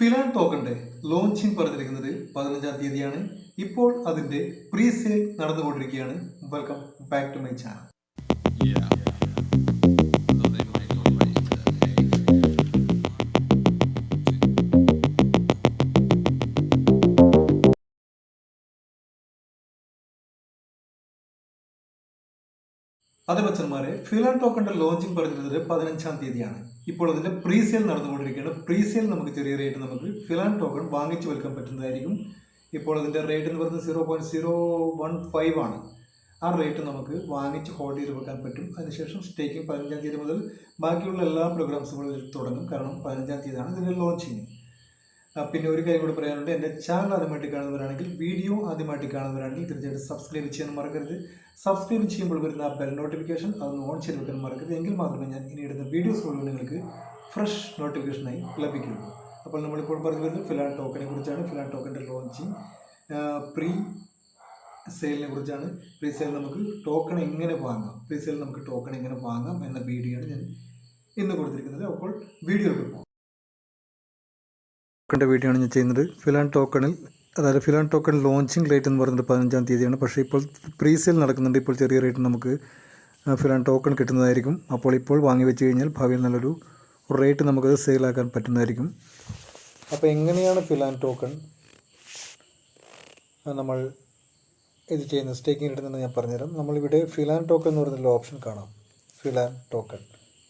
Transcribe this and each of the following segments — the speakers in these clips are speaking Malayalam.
ഫിലാൻ ടോക്കന്റെ ലോഞ്ചിങ് പറഞ്ഞിരിക്കുന്നത് പതിനഞ്ചാം തീയതിയാണ്. ഇപ്പോൾ അതിന്റെ പ്രീ സെയിൽ നടന്നുകൊണ്ടിരിക്കുകയാണ്. Welcome back to my channel അതെ ബച്ചന്മാരെ ഫിലാൻ ടോക്കണിന്റെ ലോഞ്ചിങ് പറഞ്ഞിരുന്നത് പതിനഞ്ചാം തീയതിയാണ്. ഇപ്പോൾ അതിന്റെ പ്രീ സെയിൽ നടന്നുകൊണ്ടിരിക്കുകയാണ്. പ്രീ സെയിൽ നമുക്ക് ചെറിയ റേറ്റ് നമുക്ക് ഫിലാൻ ടോക്കൺ വാങ്ങിച്ചു വിൽക്കാൻ പറ്റുന്നതായിരിക്കും. ഇപ്പോൾ അതിന്റെ റേറ്റ് എന്ന് പറയുന്നത് zero point zero one five ആണ്. ആ റേറ്റ് നമുക്ക് വാങ്ങിച്ച് ഹോൾഡ് ചെയ്ത് വെക്കാൻ പറ്റും. അതിനുശേഷം സ്റ്റേക്കിംഗ് പതിനഞ്ചാം തീയതി മുതൽ ബാക്കിയുള്ള എല്ലാ പ്രോഗ്രാംസുകളും തുടങ്ങും. കാരണം പതിനഞ്ചാം തീയതിയാണ് ഇതിന്റെ ലോഞ്ചിങ് പിന്നെ ഒരു കാര്യം കൂടി പറയാനുണ്ട്. എന്റെ ചാനൽ ആദ്യമായിട്ട് കാണുന്നവരാണെങ്കിൽ വീഡിയോ ആദ്യമായിട്ട് കാണുന്നവരാണെങ്കിൽ തീർച്ചയായിട്ടും സബ്സ്ക്രൈബ് ചെയ്യാൻ മറക്കരുത്. സബ്സ്ക്രൈബ് ചെയ്യുമ്പോൾ വരുന്ന ബെൽ നോട്ടിഫിക്കേഷൻ അതൊന്ന് ഓൺ ചെയ്ത് വെക്കാൻ മറക്കരുത്. എങ്കിൽ മാത്രമേ ഞാൻ ഇനി ഇടുന്ന വീഡിയോസ് മുഴുവൻ നിങ്ങൾക്ക് ഫ്രഷ് നോട്ടിഫിക്കേഷനായി ലഭിക്കുകയുള്ളൂ. അപ്പോൾ നമ്മളിപ്പോൾ പറഞ്ഞു വരുന്നത് ഫിലാൻ ടോക്കനെ കുറിച്ചാണ്. ഫിലാൻ ടോക്കന്റെ ലോഞ്ചിങ് പ്രീ സെയിലിനെ കുറിച്ചാണ്. പ്രീ സെയിൽ നമുക്ക് ടോക്കൺ എങ്ങനെ വാങ്ങാം? പ്രീ സെയിൽ നമുക്ക് ടോക്കൺ എങ്ങനെ വാങ്ങാം എന്ന വീഡിയോ ആണ് ഞാൻ ഇന്ന് കൊടുത്തിരിക്കുന്നത്. അപ്പോൾ വീഡിയോ പോകാം. ടോക്കണിന്റെ വീഡിയോ ആണ് ഞാൻ ചെയ്യുന്നത്. ഫിലാൻ ടോക്കണിൽ അതായത് ഫിലാൻ ടോക്കൺ ലോഞ്ചിങ് റേറ്റ് എന്ന് പറയുന്നത് പതിനഞ്ചാം തീയതിയാണ്. പക്ഷേ ഇപ്പോൾ പ്രീ സെയിൽ നടക്കുന്നുണ്ട്. ഇപ്പോൾ ചെറിയ റേറ്റ് നമുക്ക് ഫിലാൻ ടോക്കൺ കിട്ടുന്നതായിരിക്കും. അപ്പോൾ ഇപ്പോൾ വാങ്ങി വെച്ച് കഴിഞ്ഞാൽ ഭാവിയിൽ നല്ലൊരു റേറ്റ് നമുക്കത് സെയിലാക്കാൻ പറ്റുന്നതായിരിക്കും. അപ്പോൾ എങ്ങനെയാണ് ഫിലാൻ ടോക്കൺ നമ്മൾ ഇത് ചെയ്യുന്നത്? സ്റ്റേക്കിംഗ് ഇടുന്നത് ഞാൻ പറഞ്ഞുതരാം. നമ്മളിവിടെ ഫിലാൻ ടോക്കൺ എന്ന് പറയുന്ന ഓപ്ഷൻ കാണാം. Philan token.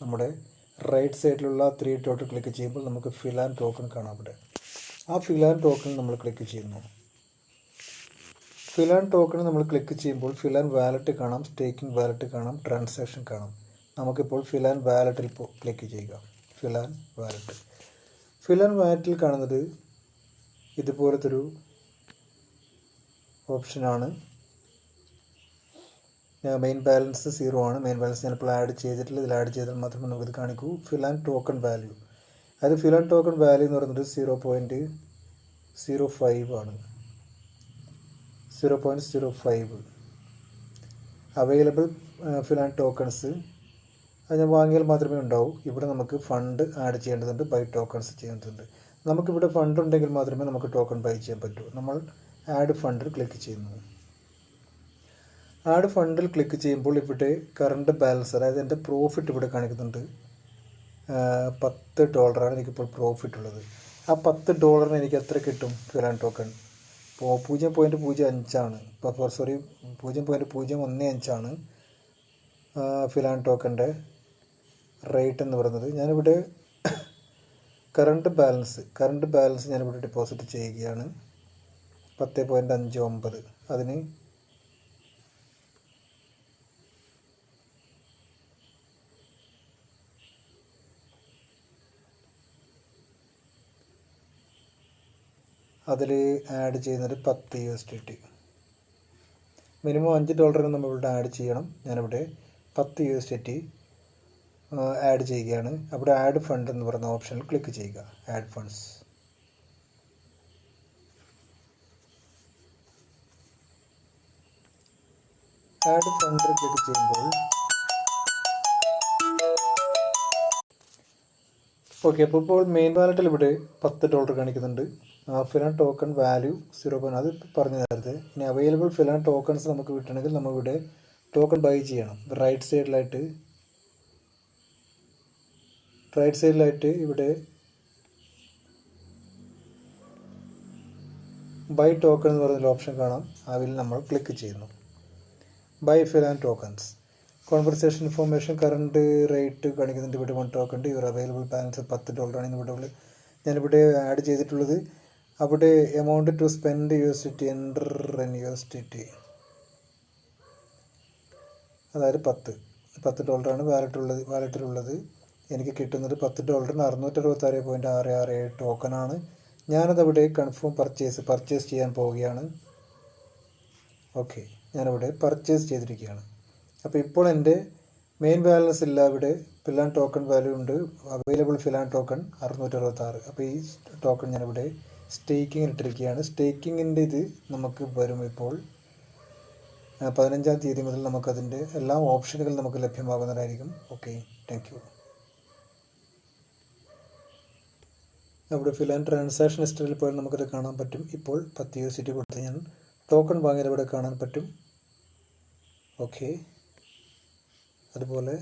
നമ്മുടെ റൈറ്റ് സൈഡിലുള്ള ത്രീ ഡോട്ട് ക്ലിക്ക് ചെയ്യുമ്പോൾ നമുക്ക് ഫിലാൻ ടോക്കൺ കാണാം ഇവിടെ. ആ ഫിലാൻ ടോക്കൺ നമ്മൾ ക്ലിക്ക് ചെയ്യുന്നു. ഫിലാൻ ടോക്കൺ നമ്മൾ ക്ലിക്ക് ചെയ്യുമ്പോൾ ഫിലാൻ വാലറ്റ് കാണാം സ്റ്റേക്കിംഗ് വാലറ്റ് കാണാം ട്രാൻസാക്ഷൻ കാണാം. നമുക്കിപ്പോൾ ഫിലാൻ വാലറ്റിൽ ക്ലിക്ക് ചെയ്യുക. ഫിലാൻ വാലറ്റ് ഫിലാൻ വാലറ്റിൽ കാണുന്നത് ഇതുപോലത്തെ ഒരു ഓപ്ഷനാണ് മെയിൻ ബാലൻസ് സീറോ ആണ്. മെയിൻ ബാലൻസ് ഞാനിപ്പോൾ ആഡ് ചെയ്തിട്ടില്ല. ഇതിൽ ആഡ് ചെയ്താൽ മാത്രമേ നമുക്കിത് കാണിക്കൂ. ഫിലാൻ ടോക്കൺ വാല്യൂ അത് ഫിലാൻ ടോക്കൺ വാല്യൂ എന്ന് പറയുന്നത് സീറോ പോയിന്റ് സീറോ ഫൈവ് ആണ്. Zero point zero five available Philan tokens അത് ഞാൻ വാങ്ങിയാൽ മാത്രമേ ഉണ്ടാവൂ. ഇവിടെ നമുക്ക് ഫണ്ട് ആഡ് ചെയ്യേണ്ടതുണ്ട് ബൈ ടോക്കൺസ് ചെയ്യേണ്ടതുണ്ട്. നമുക്കിവിടെ ഫണ്ട് ഉണ്ടെങ്കിൽ മാത്രമേ നമുക്ക് ടോക്കൺ ബൈ ചെയ്യാൻ പറ്റൂ. നമ്മൾ ആഡ് ഫണ്ടിൽ ക്ലിക്ക് ചെയ്യുന്നു. ആഡ് ഫണ്ടിൽ ക്ലിക്ക് ചെയ്യുമ്പോൾ ഇവിടെ കറണ്ട് ബാലൻസ് അതായത് എന്റെ പ്രോഫിറ്റ് ഇവിടെ കാണിക്കുന്നുണ്ട്. പത്ത് ഡോളറാണ് എനിക്കിപ്പോൾ പ്രോഫിറ്റ് ഉള്ളത്. ആ പത്ത് ഡോളറിന് എനിക്ക് എത്ര കിട്ടും? ഫിലാൻ ടോക്കൺ ഇപ്പോൾ പൂജ്യം പോയിന്റ് പൂജ്യം അഞ്ചാണ്. ഇപ്പോൾ സോറി പൂജ്യം പോയിന്റ് പൂജ്യം ഒന്ന് അഞ്ചാണ് ഫിലാൻ ടോക്കന്റെ റേറ്റ് എന്ന് പറയുന്നത്. ഞാനിവിടെ കറണ്ട് ബാലൻസ് കറണ്ട് ബാലൻസ് ഞാനിവിടെ ഡിപ്പോസിറ്റ് ചെയ്യുകയാണ്. പത്ത് പോയിന്റ് അഞ്ച് ഒമ്പത്. അതിന് അതിൽ ആഡ് ചെയ്യുന്നത് പത്ത് U S D T minimum അഞ്ച് ഡോളറിന് നമ്മളിവിടെ ആഡ് ചെയ്യണം. ഞാനിവിടെ പത്ത് U S D T add ചെയ്യുകയാണ്. അവിടെ ആഡ് ഫണ്ട് എന്ന് പറയുന്ന ഓപ്ഷനിൽ ക്ലിക്ക് ചെയ്യുക. Add funds add fund click ചെയ്യുമ്പോൾ ഓക്കെ അപ്പോൾ ഇപ്പോൾ മെയിൻ വാലറ്റിൽ ഇവിടെ പത്ത് ഡോളർ കാണിക്കുന്നുണ്ട്. Philan token value zero point അത് പറഞ്ഞു നേരത്തെ ഇനി അവൈലബിൾ ഫിലാൻ ടോക്കൺസ് നമുക്ക് കിട്ടണമെങ്കിൽ നമ്മളിവിടെ ടോക്കൺ ബൈ ചെയ്യണം. റൈറ്റ് സൈഡിലായിട്ട് റൈറ്റ് സൈഡിലായിട്ട് ഇവിടെ ബൈ ടോക്കൺ എന്ന് പറയുന്നൊരു ഓപ്ഷൻ കാണാം. അതിൽ നമ്മൾ ക്ലിക്ക് ചെയ്യുന്നു. Buy Philan tokens conversation information current rate കാണിക്കുന്നുണ്ട്. ഇവിടെ വൺ ടോക്കൺ ഉണ്ട്. ഇവർ അവൈലബിൾ ബാലൻസ് പത്ത് ഡോളറാണ് ഇവിടെ ഞാനിവിടെ ആഡ് ചെയ്തിട്ടുള്ളത് അവിടെ amount to spend U S T enter N U S T T അതായത് പത്ത് പത്ത് ഡോളറാണ് വാലറ്റുള്ളത് വാലറ്റിലുള്ളത് എനിക്ക് കിട്ടുന്നത് പത്ത് ഡോളറിന് അറുന്നൂറ്റി അറുപത്താറ് പോയിന്റ് ആറ് ആറ് ഏഴ് ടോക്കണാണ് ഞാനതവിടെ കൺഫേം പർച്ചേസ് പർച്ചേസ് ചെയ്യാൻ പോവുകയാണ്. ഓക്കെ ഞാനിവിടെ പർച്ചേസ് ചെയ്തിരിക്കുകയാണ്. അപ്പോൾ ഇപ്പോൾ എന്റെ മെയിൻ ബാലൻസ് ഇല്ല ഇവിടെ ഫിലാൻ ടോക്കൺ വാല്യൂ ഉണ്ട്. അവൈലബിൾ ഫിലാൻ ടോക്കൺ അറുന്നൂറ്റി അറുപത്താറ് അപ്പോൾ ഈ ടോക്കൺ ഞാനിവിടെ സ്റ്റേക്കിംഗ് ഇട്ടിരിക്കുകയാണ്. സ്റ്റേക്കിങ്ങിന്റെ ഇത് നമുക്ക് വരും ഇപ്പോൾ. പതിനഞ്ചാം തീയതി മുതൽ നമുക്കതിന്റെ എല്ലാ ഓപ്ഷനുകളും നമുക്ക് ലഭ്യമാകുന്നതായിരിക്കും. ഓക്കെ താങ്ക് യു അവിടെ ആൻഡ് ട്രാൻസാക്ഷൻ ഹിസ്റ്ററിയിൽ പോയാൽ നമുക്കത് കാണാൻ പറ്റും. ഇപ്പോൾ പത്ത് യു സിറ്റി കൊടുത്ത് ഞാൻ ടോക്കൺ വാങ്ങിയത് ഇവിടെ കാണാൻ പറ്റും. ഓക്കെ അതുപോലെ